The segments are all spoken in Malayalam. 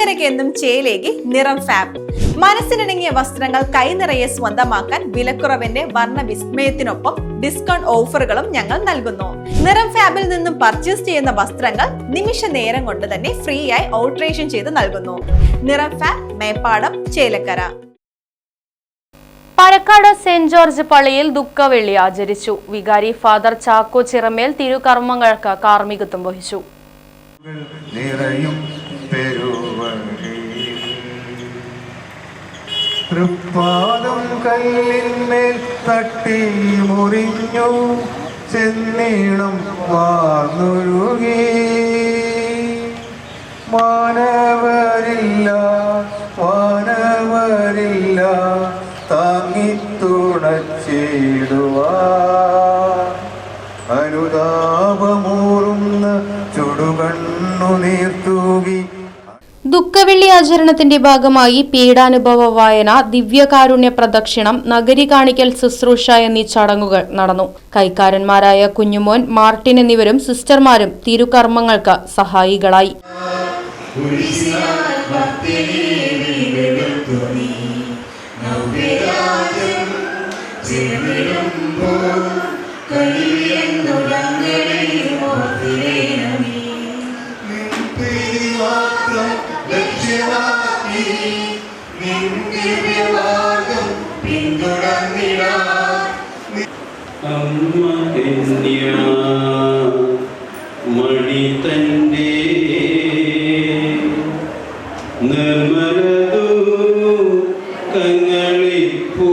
ചേലക്കരയ്ക്ക് എന്നും ചേലേക്ക് നിറം ഫാബ് മനസ്സിനിണങ്ങിയ വസ്ത്രങ്ങൾ കൈനിറയെ സ്വന്തമാക്കാൻ വിലക്കുറവിന്റെ വർണ വിസ്മയത്തിനൊപ്പം ഡിസ്കൗണ്ട് ഓഫറുകളും ഞങ്ങൾ നൽകുന്നു. നിറം ഫാബിൽ നിന്നും പർച്ചേസ് ചെയ്യുന്ന വസ്ത്രങ്ങൾ നിമിഷ നേരം കൊണ്ട് തന്നെ ഫ്രീ ആയി ഓൾട്രേഷൻ ചെയ്ത് നൽകുന്നു. Niram Fab Meppadam Chelakkara. Palakkad Saint George പള്ളിയിൽ ദുഃഖവെള്ളി ആചരിച്ചു. വികാരി ഫാദർ ചാക്കോ ചിറമേൽ തിരുകർമ്മങ്ങൾക്ക് കാർമ്മികത്വം വഹിച്ചു. നിറയും പെരുവഴിയിൽ തൃപ്പാദം കല്ലിന്മേൽ തട്ടി മുറിഞ്ഞു. ചെന്നീണം വാർന്നൊഴുകി. മാനവരില്ല മാനവരില്ല താങ്ങിത്തുണച്ചിടുവാ അനുതാപമൂറുന്ന ചുടുകണ്ണു നീർത്തൂകി. ദുഃഖവെള്ളി ആചരണത്തിന്റെ ഭാഗമായി പീഡാനുഭവ വായന ദിവ്യകാരുണ്യ പ്രദക്ഷിണം നഗരി കാണിക്കൽ ശുശ്രൂഷ എന്നീ ചടങ്ങുകൾ നടന്നു. കൈക്കാരന്മാരായ കുഞ്ഞുമോൻ മാർട്ടിൻ എന്നിവരും സിസ്റ്റർമാരും തിരുകർമ്മങ്ങൾക്ക് സഹായികളായി. ലക്ഷ്യമാക്കി നിന്ദിവ്യമാർഗം പിന്തുടർന്നിടാ അമ്മ കന്യ മണി തന്റെ നിർമ്മലതു കങ്ങളിപ്പോ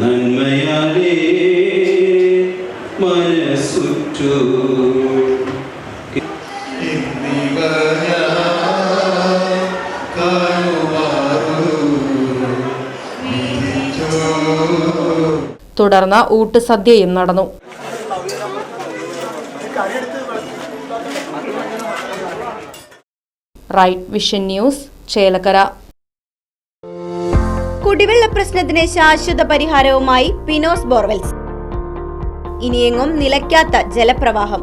നന്മയാലേ മനസ്സുറ്റു. തുടർന്ന് ഊട്ടുസദ്യയും നടന്നു. റൈറ്റ് വിഷൻ ന്യൂസ് കുടിവെള്ള പ്രശ്നത്തിന് ശാശ്വത പരിഹാരവുമായി പിനോസ് ബോർവെൽസ്. ഇനിയെങ്ങും നിലയ്ക്കാത്ത ജലപ്രവാഹം.